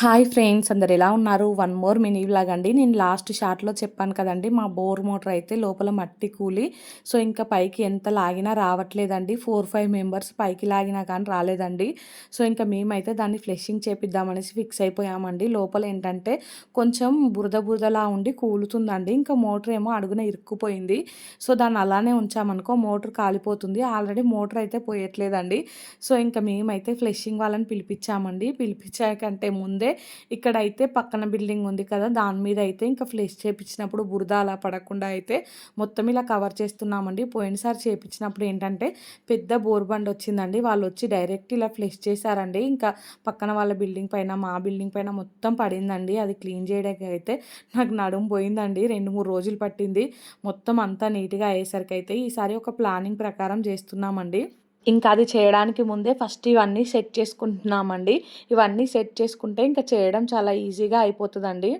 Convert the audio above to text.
Hi friends అందరు ఎలా ఉన్నారు? వన్ మోర్ మినీ వ్లాగ్ అండి. నేను లాస్ట్ షార్ట్లో చెప్పాను కదండి మా బోర్ మోటార్ అయితే లోపల మట్టి కూలి. సో ఇంకా పైకి ఎంత లాగినా రావట్లేదండి. ఫోర్ ఫైవ్ మెంబర్స్ పైకి లాగినా కానీ రాలేదండి. సో ఇంకా మేమైతే దాన్ని ఫ్లెషింగ్ చేపిద్దామనేసి ఫిక్స్ అయిపోయామండి. లోపల ఏంటంటే కొంచెం బురద బురదలా ఉండి కూలుతుందండి. ఇంకా మోటార్ ఏమో అడుగున ఇరుక్కుపోయింది. సో దాన్ని అలానే ఉంచామనుకో మోటార్ కాలిపోతుంది. ఆల్రెడీ మోటార్ అయితే పోయట్లేదండి. సో ఇంకా మేమైతే ఫ్లెషింగ్ వాళ్ళని పిలిపించామండి. పిలిపించాకంటే ముందే ఇక్కడ అయితే పక్కన బిల్డింగ్ ఉంది కదా దాని మీద అయితే ఇంకా ఫ్లెష్ చేపించినప్పుడు బురద అలా పడకుండా అయితే మొత్తం ఇలా కవర్ చేస్తున్నామండి. పోయినసారి చేపించినప్పుడు ఏంటంటే పెద్ద బోర్ బండ్ వచ్చిందండి. వాళ్ళు వచ్చి డైరెక్ట్ ఇలా ఫ్లెష్ చేశారండి. ఇంకా పక్కన వాళ్ళ బిల్డింగ్ పైన మా బిల్డింగ్ పైన మొత్తం పడిందండి. అది క్లీన్ చేయడానికి అయితే నాకు నడుము పోయిందండి. రెండు మూడు రోజులు పట్టింది. మొత్తం అంతా నీట్గా అయ్యేసరికి అయితే ఈసారి ఒక ప్లానింగ్ ప్రకారం చేస్తున్నామండి. ఇంకా అది చేయడానికి ముందే ఫస్ట్ ఇవన్నీ సెట్ చేసుకుంటున్నామండి. ఇవన్నీ సెట్ చేసుకుంటే ఇంకా చేయడం చాలా ఈజీగా అయిపోతుందండి.